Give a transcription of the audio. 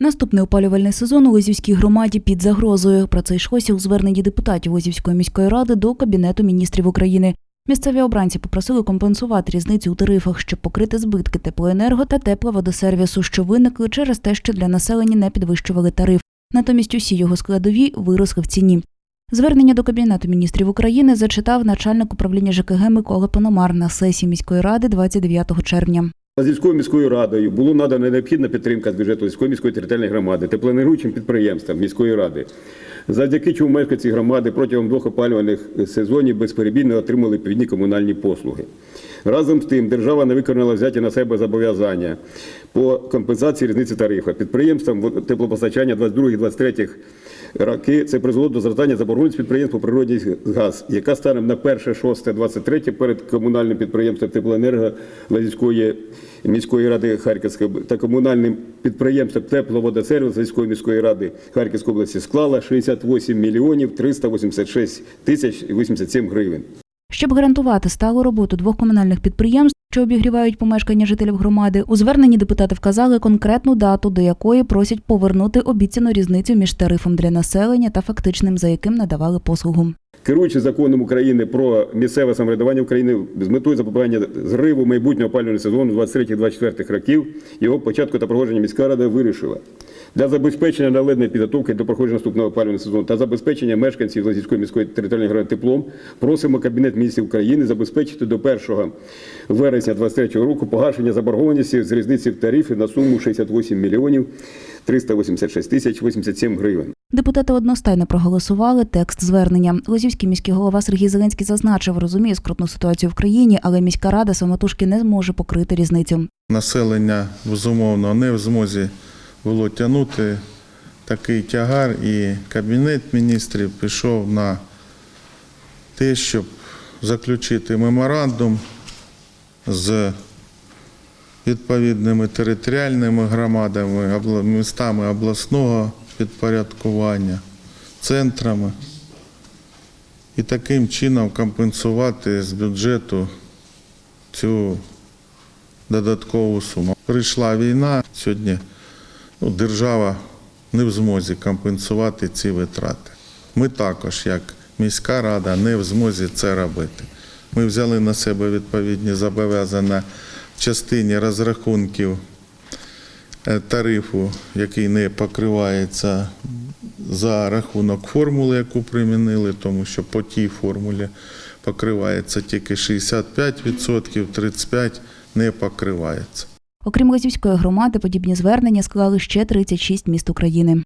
Наступний опалювальний сезон у Лозівській громаді під загрозою. Про це йшлося у зверненні депутатів Лозівської міської ради до Кабінету міністрів України. Місцеві обранці попросили компенсувати різницю у тарифах, щоб покрити збитки теплоенерго та тепловодосервісу, що виникли через те, що для населення не підвищували тариф. Натомість усі його складові виросли в ціні. Звернення до Кабінету міністрів України зачитав начальник управління ЖКГ Микола Пономар на сесії міської ради 29 червня. Лазівською міською радою було надана необхідна підтримка з бюджету Лазівської міської територіальної громади теплоенергуючим підприємствам міської ради, завдяки чому мешканці громади протягом двох опалювальних сезонів безперебійно отримали відповідні комунальні послуги. Разом з тим, держава не виконала взяті на себе зобов'язання по компенсації різниці тарифу. Підприємствам теплопостачання 22-23 роки це призвело до зростання заборгованості підприємств по природній газ, яка станом на 1.6.23 перед комунальним підприємством теплоенерго Лазівської міської ради Харківської та комунальним підприємством тепловодосервіс Лазівської міської ради Харківської області склала 68 мільйонів 386 тисяч 87 гривень. Щоб гарантувати сталу роботу двох комунальних підприємств, що обігрівають помешкання жителів громади, у зверненні депутати вказали конкретну дату, до якої просять повернути обіцяну різницю між тарифом для населення та фактичним, за яким надавали послугу. Керуючи законом України про місцеве самоврядування України з метою запобігання зриву майбутнього опалювального сезону 23-24 років, його початку та проходження міська рада вирішила для забезпечення належної підготовки до проходження наступного опалювального сезону та забезпечення мешканців Лазівської міської територіальної громади теплом, просимо Кабінет міністрів України забезпечити до 1 вересня 2023 року погашення заборгованості з різниці в тарифі на суму 68 мільйонів 386 тисяч 87 гривень. Депутати одностайно проголосували текст звернення. Лозівський міський голова Сергій Зеленський зазначив, розуміє скрутну ситуацію в країні, але міська рада самотужки не зможе покрити різницю. Населення безумовно не в змозі було тягнути такий тягар, і Кабінет міністрів пішов на те, щоб заключити меморандум з відповідними територіальними громадами, містами обласного підпорядкування, центрами і таким чином компенсувати з бюджету цю додаткову суму. Прийшла війна, сьогодні ну, держава не в змозі компенсувати ці витрати. Ми також, як міська рада, не в змозі це робити. Ми взяли на себе відповідні зобов'язання в частині розрахунків тарифу, який не покривається за рахунок формули, яку примінили, тому що по тій формулі покривається тільки 65%, 35% не покривається. Окрім Лазівської громади, подібні звернення склали ще 36 міст України.